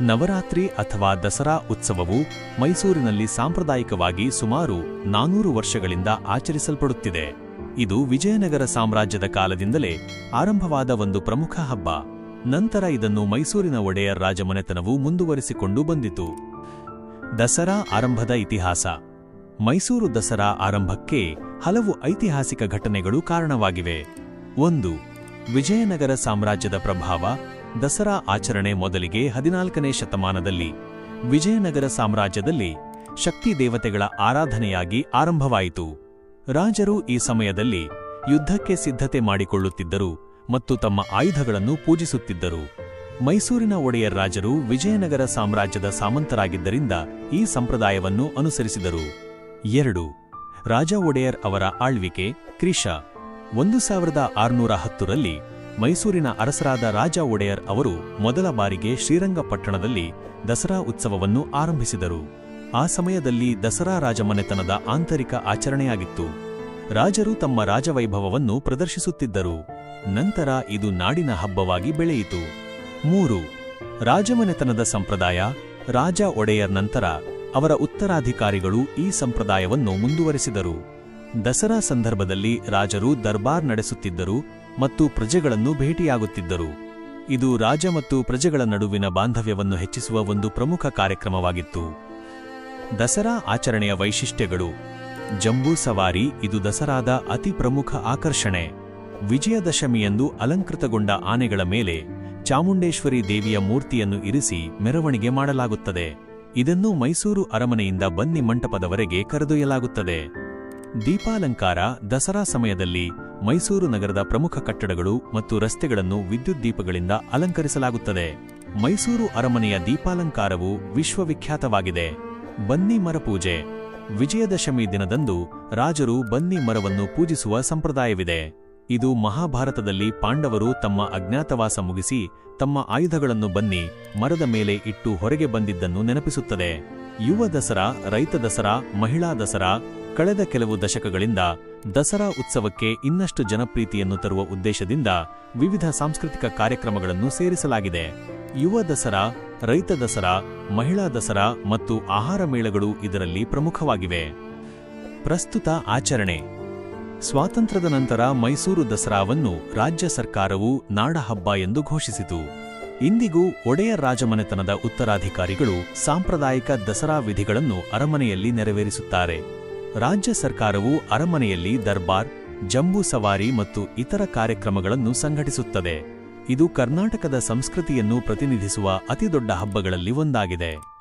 ನವರಾತ್ರಿ ಅಥವಾ ದಸರಾ ಉತ್ಸವವು ಮೈಸೂರಿನಲ್ಲಿ ಸಾಂಪ್ರದಾಯಿಕವಾಗಿ ಸುಮಾರು ನಾನೂರು ವರ್ಷಗಳಿಂದ ಆಚರಿಸಲ್ಪಡುತ್ತಿದೆ. ಇದು ವಿಜಯನಗರ ಸಾಮ್ರಾಜ್ಯದ ಕಾಲದಿಂದಲೇ ಆರಂಭವಾದ ಒಂದು ಪ್ರಮುಖ ಹಬ್ಬ. ನಂತರ ಇದನ್ನು ಮೈಸೂರಿನ ಒಡೆಯರ್ ರಾಜಮನೆತನವು ಮುಂದುವರಿಸಿಕೊಂಡು ಬಂದಿತು. ದಸರಾ ಆರಂಭದ ಇತಿಹಾಸ. ಮೈಸೂರು ದಸರಾ ಆರಂಭಕ್ಕೆ ಹಲವು ಐತಿಹಾಸಿಕ ಘಟನೆಗಳು ಕಾರಣವಾಗಿವೆ. ಒಂದು, ವಿಜಯನಗರ ಸಾಮ್ರಾಜ್ಯದ ಪ್ರಭಾವ ದಸರಾ ಆಚರಣೆ ಮೊದಲಿಗೆ ಹದಿನಾಲ್ಕನೇ ಶತಮಾನದಲ್ಲಿ ವಿಜಯನಗರ ಸಾಮ್ರಾಜ್ಯದಲ್ಲಿ ಶಕ್ತಿ ದೇವತೆಗಳ ಆರಾಧನೆಯಾಗಿ ಆರಂಭವಾಯಿತು. ರಾಜರು ಈ ಸಮಯದಲ್ಲಿ ಯುದ್ಧಕ್ಕೆ ಸಿದ್ಧತೆ ಮಾಡಿಕೊಳ್ಳುತ್ತಿದ್ದರು ಮತ್ತು ತಮ್ಮ ಆಯುಧಗಳನ್ನು ಪೂಜಿಸುತ್ತಿದ್ದರು. ಮೈಸೂರಿನ ಒಡೆಯರ್ ರಾಜರು ವಿಜಯನಗರ ಸಾಮ್ರಾಜ್ಯದ ಸಾಮಂತರಾಗಿದ್ದರಿಂದ ಈ ಸಂಪ್ರದಾಯವನ್ನು ಅನುಸರಿಸಿದರು. ಎರಡು, ರಾಜ ಒಡೆಯರ್ ಅವರ ಆಳ್ವಿಕೆ ಕ್ರಿಶ ಒಂದು ಸಾವಿರದ ಆರುನೂರ ಹತ್ತರಲ್ಲಿ ಮೈಸೂರಿನ ಅರಸರಾದ ರಾಜ ಒಡೆಯರ್ ಅವರು ಮೊದಲ ಬಾರಿಗೆ ಶ್ರೀರಂಗಪಟ್ಟಣದಲ್ಲಿ ದಸರಾ ಉತ್ಸವವನ್ನು ಆರಂಭಿಸಿದರು. ಆ ಸಮಯದಲ್ಲಿ ದಸರಾ ರಾಜಮನೆತನದ ಆಂತರಿಕ ಆಚರಣೆಯಾಗಿತ್ತು. ರಾಜರು ತಮ್ಮ ರಾಜವೈಭವವನ್ನು ಪ್ರದರ್ಶಿಸುತ್ತಿದ್ದರು. ನಂತರ ಇದು ನಾಡಿನ ಹಬ್ಬವಾಗಿ ಬೆಳೆಯಿತು. ಮೂರು, ರಾಜಮನೆತನದ ಸಂಪ್ರದಾಯ, ರಾಜ ಒಡೆಯರ್ ನಂತರ ಅವರ ಉತ್ತರಾಧಿಕಾರಿಗಳು ಈ ಸಂಪ್ರದಾಯವನ್ನು ಮುಂದುವರೆಸಿದರು. ದಸರಾ ಸಂದರ್ಭದಲ್ಲಿ ರಾಜರು ದರ್ಬಾರ್ ನಡೆಸುತ್ತಿದ್ದರು. ಮತ್ತು ಪ್ರಜೆಗಳನ್ನು ಭೇಟಿಯಾಗುತ್ತಿದ್ದರು. ಇದು ರಾಜ ಮತ್ತು ಪ್ರಜೆಗಳ ನಡುವಿನ ಬಾಂಧವ್ಯವನ್ನು ಹೆಚ್ಚಿಸುವ ಒಂದು ಪ್ರಮುಖ ಕಾರ್ಯಕ್ರಮವಾಗಿತ್ತು. ದಸರಾ ಆಚರಣೆಯ ವೈಶಿಷ್ಟ್ಯಗಳು. ಜಂಬೂ ಸವಾರಿ ಇದು ದಸರಾದ ಅತಿ ಪ್ರಮುಖ ಆಕರ್ಷಣೆ. ವಿಜಯದಶಮಿಯಂದು ಅಲಂಕೃತಗೊಂಡ ಆನೆಗಳ ಮೇಲೆ ಚಾಮುಂಡೇಶ್ವರಿ ದೇವಿಯ ಮೂರ್ತಿಯನ್ನು ಇರಿಸಿ ಮೆರವಣಿಗೆ ಮಾಡಲಾಗುತ್ತದೆ. ಇದನ್ನು ಮೈಸೂರು ಅರಮನೆಯಿಂದ ಬನ್ನಿ ಮಂಟಪದವರೆಗೆ ಕರೆದೊಯ್ಯಲಾಗುತ್ತದೆ. ದೀಪಾಲಂಕಾರ ದಸರಾ ಸಮಯದಲ್ಲಿ ಮೈಸೂರು ನಗರದ ಪ್ರಮುಖ ಕಟ್ಟಡಗಳು ಮತ್ತು ರಸ್ತೆಗಳನ್ನು ವಿದ್ಯುತ್ ದೀಪಗಳಿಂದ ಅಲಂಕರಿಸಲಾಗುತ್ತದೆ. ಮೈಸೂರು ಅರಮನೆಯ ದೀಪಾಲಂಕಾರವು ವಿಶ್ವವಿಖ್ಯಾತವಾಗಿದೆ. ಬನ್ನಿ ಮರ ಪೂಜೆ. ವಿಜಯದಶಮಿ ದಿನದಂದು ರಾಜರು ಬನ್ನಿ ಮರವನ್ನು ಪೂಜಿಸುವ ಸಂಪ್ರದಾಯವಿದೆ. ಇದು ಮಹಾಭಾರತದಲ್ಲಿ ಪಾಂಡವರು ತಮ್ಮ ಅಜ್ಞಾತವಾಸ ಮುಗಿಸಿ ತಮ್ಮ ಆಯುಧಗಳನ್ನು ಬನ್ನಿ ಮರದ ಮೇಲೆ ಇಟ್ಟು ಹೊರಗೆ ಬಂದಿದ್ದನ್ನು ನೆನಪಿಸುತ್ತದೆ. ಯುವ ದಸರಾ, ರೈತ ದಸರಾ, ಮಹಿಳಾ ದಸರಾ, ಕಳೆದ ಕೆಲವು ದಶಕಗಳಿಂದ ದಸರಾ ಉತ್ಸವಕ್ಕೆ ಇನ್ನಷ್ಟು ಜನಪ್ರೀತಿಯನ್ನು ತರುವ ಉದ್ದೇಶದಿಂದ ವಿವಿಧ ಸಾಂಸ್ಕೃತಿಕ ಕಾರ್ಯಕ್ರಮಗಳನ್ನು ಸೇರಿಸಲಾಗಿದೆ. ಯುವ ದಸರಾ, ರೈತ ದಸರಾ, ಮಹಿಳಾ ದಸರಾ ಮತ್ತು ಆಹಾರ ಮೇಳಗಳು ಇದರಲ್ಲಿ ಪ್ರಮುಖವಾಗಿವೆ. ಪ್ರಸ್ತುತ ಆಚರಣೆ. ಸ್ವಾತಂತ್ರ್ಯದ ನಂತರ ಮೈಸೂರು ದಸರಾವನ್ನು ರಾಜ್ಯ ಸರ್ಕಾರವು ನಾಡಹಬ್ಬ ಎಂದು ಘೋಷಿಸಿತು. ಇಂದಿಗೂ ಒಡೆಯರ್ ರಾಜಮನೆತನದ ಉತ್ತರಾಧಿಕಾರಿಗಳು ಸಾಂಪ್ರದಾಯಿಕ ದಸರಾ ವಿಧಿಗಳನ್ನು ಅರಮನೆಯಲ್ಲಿ ನೆರವೇರಿಸುತ್ತಾರೆ. ರಾಜ್ಯ ಸರ್ಕಾರವು ಅರಮನೆಯಲ್ಲಿ ದರ್ಬಾರ್, ಜಂಬೂ ಸವಾರಿ ಮತ್ತು ಇತರ ಕಾರ್ಯಕ್ರಮಗಳನ್ನು ಸಂಘಟಿಸುತ್ತದೆ. ಇದು ಕರ್ನಾಟಕದ ಸಂಸ್ಕೃತಿಯನ್ನು ಪ್ರತಿನಿಧಿಸುವ ಅತಿದೊಡ್ಡ ಹಬ್ಬಗಳಲ್ಲಿ ಒಂದಾಗಿದೆ.